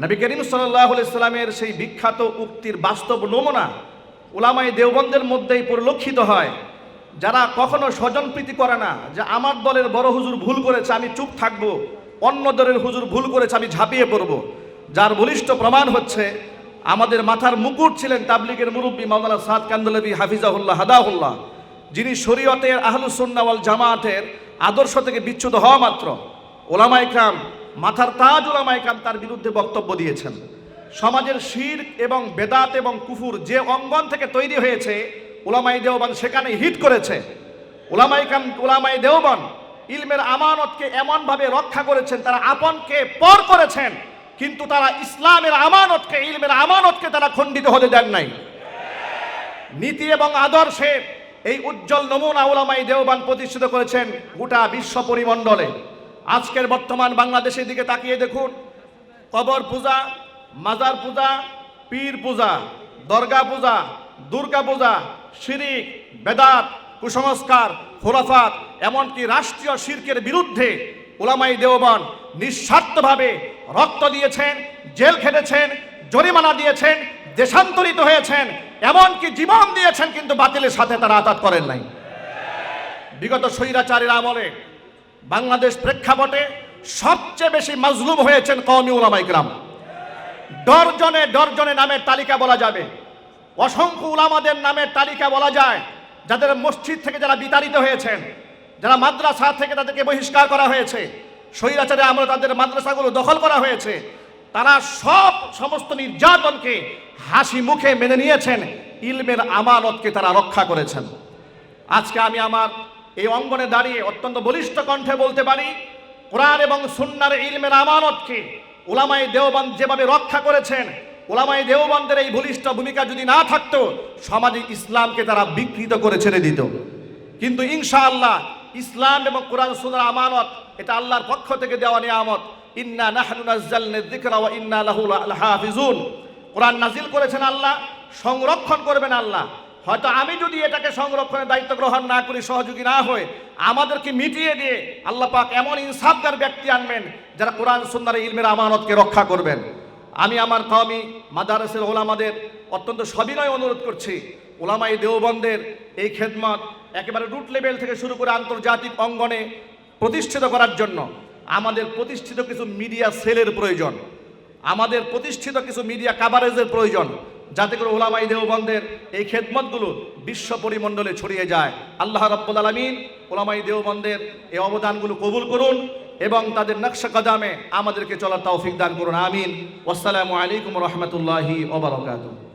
নবী করিম সাল্লাহ ইসলামের সেই বিখ্যাত উক্তির বাস্তব নমুনা ওলামাই দেওবন্দের মধ্যেই পরিলক্ষিত হয়। যারা কখনো স্বজনপ্রীতি করে না, যে আমার দলের বড় হুজুর ভুল করেছে, আমি চুপ থাকব, অন্য দলের হুজুর ভুল করেছে, আমি ঝাঁপিয়ে পড়ব। যার বলিষ্ঠ প্রমাণ হচ্ছে, আমাদের মাথার মুকুট ছিলেন তাবলিগের মুরব্বী মাওলানা সাদ কান্দলবি হাফিজাহুল্লাহ, হাদাহুল্লাহ, যিনি শরীয়তের আহলুসুন্নাওয়াল জামায়াতের আদর্শ থেকে বিচ্যুত হওয়া মাত্র। ওলামা ইকরাম মাথার তাজ ওলামা ইকরাম তার বিরুদ্ধে বক্তব্য দিয়েছেন। সমাজের শির এবং বেদাত এবং কুফুর যে অঙ্গন থেকে তৈরি হয়েছে ওলামাই দেওবান সেখানে হিট করেছে। ওলামাই কাম ওলামাই দেওবান ইলমের আমানতকে এমনভাবে রক্ষা করেছেন, তারা আপনকে পর করেছেন, কিন্তু তারা ইসলামের আমানতকে, ইলমের আমানতকে তারা খণ্ডিত হতে দেন নাই। নীতি এবং আদর্শে এই উজ্জ্বল নমুনা ওলামাই দেওবান প্রতিষ্ঠিত করেছেন গোটা বিশ্ব পরিমণ্ডলে। আজকের বর্তমান বাংলাদেশের দিকে তাকিয়ে দেখুন। কবর পূজা, মাজার পূজা, পীর পূজা, দর্গা পূজা, দুর্গা পূজা, শিরিক, বেদাত, কুসংস্কার খোরাফাত এমনকি রাষ্ট্রীয় শির্কের বিরুদ্ধে ওলামাই দেওবান নিঃস্বার্থভাবে রক্ত দিয়েছেন, জেল খেটেছেন, জরিমানা দিয়েছেন, দেশান্তরিত হয়েছেন, এমনকি জীবন দিয়েছেন কিন্তু বাতিলের সাথে তারা আঘাত করেন নাই। বিগত স্বৈরাচারের আমলে বাংলাদেশ প্রেক্ষাপটে সবচেয়ে বেশি মাজলুম হয়েছেন কওমি উলামাই গ্রাম ডরজনে ডরজনে নামের তালিকা বলা যাবে। অসংখ্য উলামাদের নামের তালিকা বলা যায়, যাদের মসজিদ থেকে যারা বিতাড়িত হয়েছেন, যারা মাদ্রাসা থেকে তাদেরকে বহিষ্কার করা হয়েছে স্বৈরাচারে আমরা তাদের মাদ্রাসাগুলো দখল করা হয়েছে, তারা সব সমস্ত নির্যাতনকে হাসি মুখে মেনে নিয়েছেন, ইলমের আমানতকে তারা রক্ষা করেছেন। আজকে আমি আমার এই অঙ্গনে দাঁড়িয়ে অত্যন্ত বলিষ্ঠ কণ্ঠে বলতে পারি, কোরআন এবং সুন্নার ইলমের আমানতকে ওলামাই দেওবান যেভাবে রক্ষা করেছেন ওলামাই দেওবানদের এই বলিষ্ঠ ভূমিকা যদি না থাকতো, সমাজে ইসলামকে তারা বিকৃত করে ছেড়ে দিত। কিন্তু ইনশাআল্লাহ ইসলাম এবং কোরআন সুন্নার আমানত, এটা আল্লাহর পক্ষ থেকে দেওয়া নিয়ামত। ইন্না নাহনু ইন্না লাহু লাহাফিজুন। কোরআন নাজিল করেছেন আল্লাহ, সংরক্ষণ করবেন আল্লাহ। হয়তো আমি যদি এটাকে সংরক্ষণের দায়িত্ব গ্রহণ না করি, সহযোগী না হয়ে আমাদেরকে মিটিয়ে দিয়ে আল্লাহ পাক এমন ইনসাফদার ব্যক্তি আনবেন যারা কোরআন সুন্দর ইলমের আমানতকে রক্ষা করবেন। আমি আমার কওমি, মাদারসের ওলামাদের অত্যন্ত সবিনয় অনুরোধ করছি ওলামাই দেওবন্দের এই খেদমত একেবারে রুট লেভেল থেকে শুরু করে আন্তর্জাতিক অঙ্গনে প্রতিষ্ঠিত করার জন্য আমাদের প্রতিষ্ঠিত কিছু মিডিয়া সেলের প্রয়োজন, আমাদের প্রতিষ্ঠিত কিছু মিডিয়া কাভারেজের প্রয়োজন যাতে করে ওলামাই দেওবন্দের এই খেদমতগুলো বিশ্ব পরিমণ্ডলে ছড়িয়ে যায়। আল্লাহ রব্বুল আলমিন ওলামাই দেওবন্দের এই অবদানগুলো কবুল করুন এবং তাদের নকশা কদামে আমাদেরকে চলার তৌফিক দান করুন। আমিন। আসসালামু আলাইকুম রহমতুল্লাহি ওবরাকাতুহ